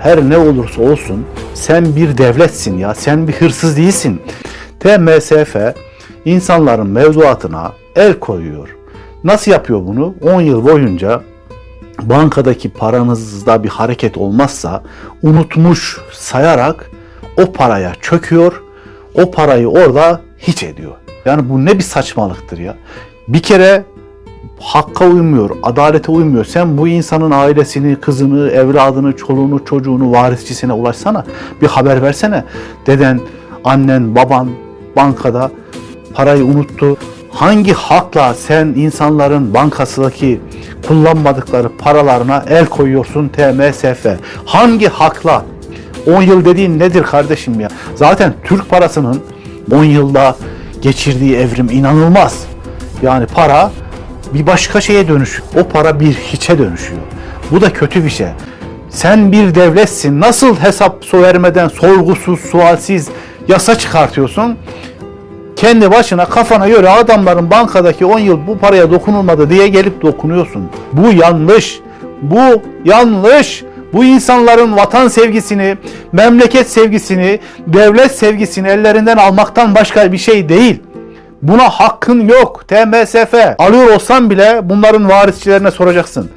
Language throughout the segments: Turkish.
her ne olursa olsun sen bir devletsin ya. Sen bir hırsız değilsin. TMSF insanların mevduatına el koyuyor. Nasıl yapıyor bunu? 10 yıl boyunca bankadaki paranızda bir hareket olmazsa unutmuş sayarak o paraya çöküyor. O parayı orada hiç ediyor. Yani bu ne bir saçmalıktır ya. Bir kere hakka uymuyor, adalete uymuyor. Sen bu insanın ailesini, kızını, evladını, çoluğunu, çocuğunu, varisçisine ulaşsana. Bir haber versene. Deden, annen, baban bankada parayı unuttu. Hangi hakla sen insanların bankasındaki kullanmadıkları paralarına el koyuyorsun TMSF? Hangi hakla? 10 yıl dediğin nedir kardeşim ya? Zaten Türk parasının 10 yılda geçirdiği evrim inanılmaz. Yani para bir başka şeye dönüşüyor. O para bir hiçe dönüşüyor. Bu da kötü bir şey. Sen bir devletsin. Nasıl hesap vermeden sorgusuz, sualsiz yasa çıkartıyorsun? Kendi başına kafana göre adamların bankadaki 10 yıl bu paraya dokunulmadı diye gelip dokunuyorsun. Bu yanlış. Bu yanlış. Bu insanların vatan sevgisini, memleket sevgisini, devlet sevgisini ellerinden almaktan başka bir şey değil. Buna hakkın yok. TMSF. Alıyor olsan bile bunların varisçilerine soracaksın.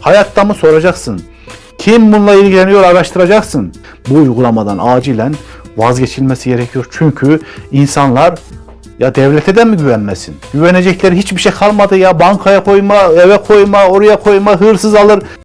Hayatta mı soracaksın? Kim bununla ilgileniyor araştıracaksın. Bu uygulamadan acilen vazgeçilmesi gerekiyor. Çünkü insanlar ya devlete de mi güvenmesin? Güvenecekleri hiçbir şey kalmadı ya. Bankaya koyma, eve koyma, oraya koyma, hırsız alır.